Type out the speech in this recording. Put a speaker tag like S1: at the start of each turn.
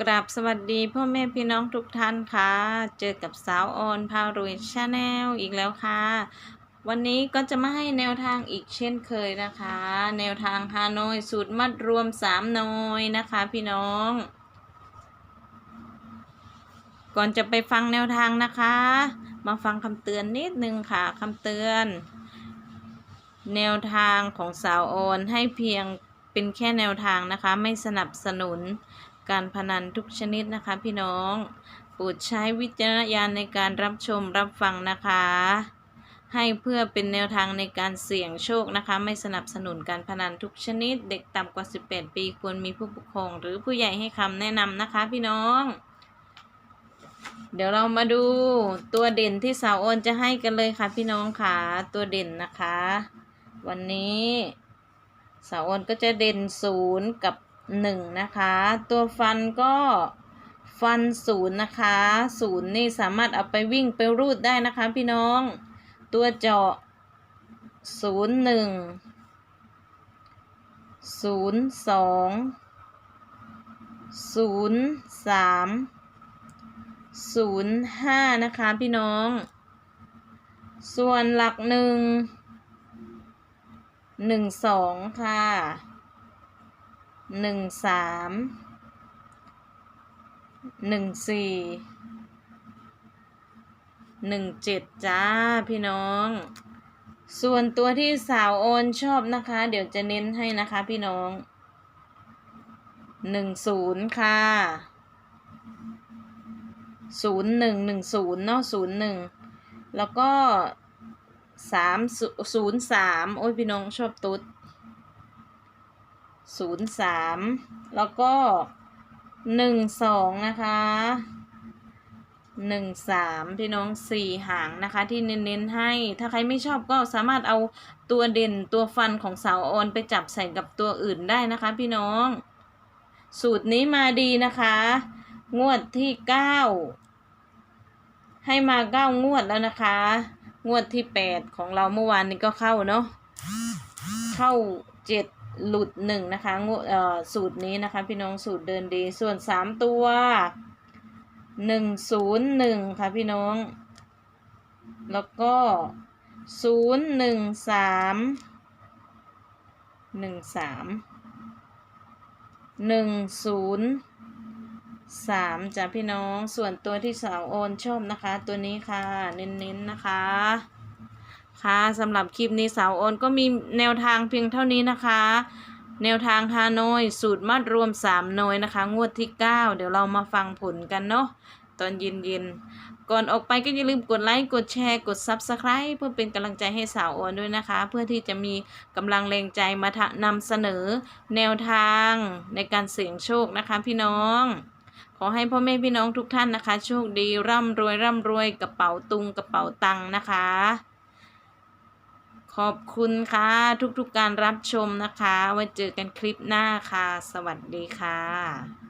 S1: กราบสวัสดีพ่อแม่พี่น้องทุกท่านค่ะ เจอกับสาวออนพารวยชาแนลอีกแล้วค่ะ วันนี้ก็จะมาให้แนวทางอีกเช่นเคยนะคะ แนวทางฮานอยสูตรมัดรวม3หน่อยนะคะพี่น้อง ก่อนจะไปฟังแนวทางนะคะ มาฟังคำเตือนนิดนึงค่ะคำเตือน แนวทางของสาวออนให้เพียงเป็นแค่แนวทางนะคะ ไม่สนับสนุน การพนันทุกชนิดนะคะพี่น้อง โปรดใช้วิจารณญาณในการรับชมรับฟังนะคะ ให้เพื่อเป็นแนวทางในการเสี่ยงโชคนะคะ ไม่สนับสนุนการพนันทุกชนิด เด็กต่ำกว่า 18 ปีควรมีผู้ปกครอง หรือผู้ใหญ่ให้คำแนะนำนะคะพี่น้องเดี๋ยวเรามาดูตัวเด่นที่สาวโอนจะให้กันเลยค่ะพี่น้องค่ะตัวเด่นนะคะ วันนี้สาวโอนก็จะเด่นศูนย์กับ หนึ่งนะคะ ตัวฟันก็ฟันศูนย์นะคะศูนย์นี่สามารถเอาไปวิ่งไปรูดได้นะคะพี่น้อง ตัวเจาะศูนย์หนึ่งศูนย์สองศูนย์สามศูนย์ห้านะคะพี่น้อง ส่วนหลักหนึ่งหนึ่งสองค่ะ หนึ่งสามหนึ่งสี่หนึ่งเจ็ดจ้าพี่น้อง ส่วนตัวที่สาวโอนชอบนะคะ เดี๋ยวจะเน้นให้นะคะพี่น้องหนึ่งศูนย์ค่ะศูนย์หนึ่งหนึ่งศูนย์เนาะศูนย์หนึ่งแล้วก็สามศูนย์สามโอ้ยพี่น้องชอบตุ๊ด ศูนย์สามแล้วก็หนึ่งสองนะคะหนึ่งสามพี่น้องสี่หางนะคะที่เน้นๆให้ ถ้าใครไม่ชอบก็สามารถเอาตัวเด่นตัวฟันของสาวออนไปจับใส่กับตัวอื่นได้นะคะ พี่น้อง สูตรนี้มาดีนะคะ งวดที่เก้าให้มาเก้างวดแล้วนะคะ งวดที่แปดของเราเมื่อวานนี้ก็เข้าเนาะเข้าเจ็ด หลุดหนึ่งนะคะงวดเอ่อสูตรนี้นะคะ พี่น้องสูตรเดินดีส่วนสามตัวหนึ่งศูนย์หนึ่งค่ะพี่น้อง แล้วก็ศูนย์หนึ่งสามหนึ่งสามหนึ่งศูนย์สามจ้ะพี่น้องส่วนตัวที่สาวโอนชอบนะคะ ตัวนี้ค่ะ เน้นๆนะคะ ค่ะสำหรับคลิปนี้สาวโอนก็มีแนวทางเพียงเท่านี้นะคะ แนวทางฮานอยสูตรมัดรวม3หน่วยนะคะ งวดที่ 9 เดี๋ยวเรามาฟังผลกันเนาะตอนเย็นๆก่อนออกไปก็อย่าลืมกดไลค์ กดแชร์ กด Subscribe เพื่อเป็นกำลังใจให้สาวโอนด้วยนะคะ เพื่อที่จะมีกำลังแรงใจมาทนำเสนอแนวทางในการเสี่ยงโชคนะคะพี่น้องขอให้พ่อแม่พี่น้องทุกท่านนะคะ โชคดีร่ำรวยร่ำรวยกระเป๋าตุงกระเป๋าตังค์นะคะ ขอบคุณค่ะ ทุกๆการรับชมนะคะ ไว้เจอกันคลิปหน้าค่ะ สวัสดีค่ะ